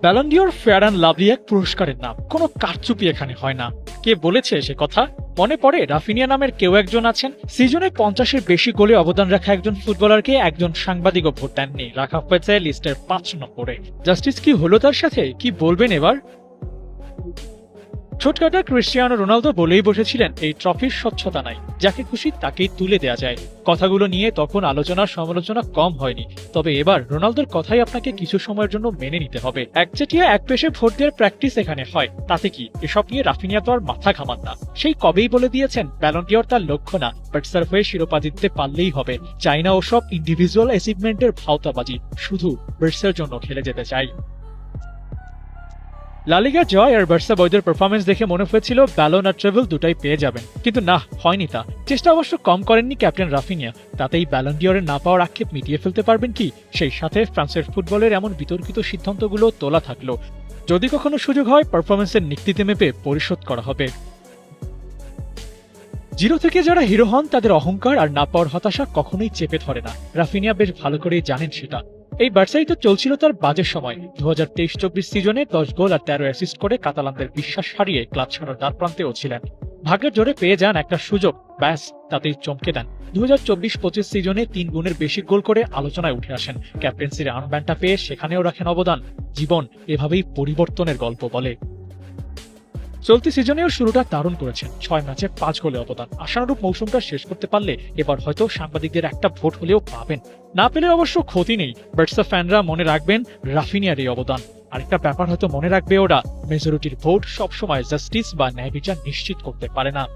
Ballon d'Or fair and lovely এক পুরস্কারের নাম। কোনো কারচুপি এখানে হয় না। কে বলেছে সে কথা? মনে পড়ে রাফিনিয়া নামের কেউ একজন আছেন। সিজনে পঞ্চাশের বেশি গোলে অবদান রাখা একজন ফুটবলারকে একজন সাংবাদিকও ভোট দেননি। রাখা হয়েছে লিস্টের পাঁচ নম্বরে। জাস্টিস কি হলো তার সাথে? কি বলবেন এবার? ছোটকাটা ক্রিস্টিয়ানো রোনালদো বলেই বসেছিলেন এই ট্রফির স্বচ্ছতা নাই। যাকে খুশি তাকেই তুলে দেয়া যায়। কথাগুলো নিয়ে তখন আলোচনা সমালোচনা কম হয়নি। তবে এবার রোনালদোর কথাই আপনাকে কিছু সময়ের জন্য মেনে নিতে হবে। একচেটিয়া এক পেশে ভোট দেওয়ার প্র্যাকটিস এখানে হয়। তাতে কি? এসব নিয়ে রাফিনিয়া তো আর মাথা ঘামান না। সেই কবেই বলে দিয়েছেন ব্যালন্টিয়র তার লক্ষ্য না। বাটসার হয়ে শিরোপা জিততে পারলেই হবে। চাইনা ওসব ইন্ডিভিজুয়াল অ্যাচিভমেন্টের ভাওতাবাজি। শুধু বার্সার জন্য খেলে যেতে চাই। লালিগা জয় আর বার্সা বয়দের পারফরমেন্স দেখে মনে হয়েছিল ব্যালন আর ট্রেভেল দুটাই পেয়ে যাবেন। কিন্তু না, হয়নি তা। চেষ্টা অবশ্য কম করেননি ক্যাপ্টেন রাফিনিয়া। তাতেই ব্যালন্ডিয়রে না পাওয়ার আক্ষেপ মিটিয়ে ফেলতে পারবেন কি? সেই সাথে ফ্রান্সের ফুটবলের এমন বিতর্কিত সিদ্ধান্তগুলো তোলা থাকল। যদি কখনো সুযোগ হয় পারফরমেন্সের নিক্তিতে মেপে পরিশোধ করা হবে। জিরো থেকে যারা হিরো হন, তাদের অহংকার আর না পাওয়ার হতাশা কখনোই চেপে ধরে না। রাফিনিয়া বেশ ভালো করেই জানেন সেটা। এই বার্সাই তো চলছিল তার বাজে সময়। দু হাজার তেইশ চব্বিশ সিজনে দশ গোল আর তেরো অ্যাসিস্ট করে কাতালানদের বিশ্বাস হারিয়ে ক্লাব ছাড়ার দ্বার প্রান্তেও ছিলেন। ভাগ্যের জোরে পেয়ে যান একটা সুযোগ, ব্যাস, তাতেই চমকে দেন। দু হাজার চব্বিশ পঁচিশ সিজনে তিন গুণের বেশি গোল করে আলোচনায় উঠে আসেন। ক্যাপ্টেন্সির আর্মব্যান্ডটা পেয়ে সেখানেও রাখেন অবদান। জীবন এভাবেই পরিবর্তনের গল্প বলে। চলতি সিজনেও শুরুটা দারুণ করেছেন। ছয় ম্যাচে পাঁচ গোলে অবদান। আশানুরূপ মৌসুমটা শেষ করতে পারলে এবার হয়তো সাংবাদিকদের একটা ভোট হলেও পাবেন। না পেলে অবশ্য ক্ষতি নেই। বার্সা ফ্যানরা মনে রাখবেন রাফিনিয়ার এই অবদান। আরেকটা ব্যাপার হয়তো মনে রাখবে ওরা, মেজরিটির ভোট সবসময় জাস্টিস বা ন্যায় বিচার নিশ্চিত করতে পারে না।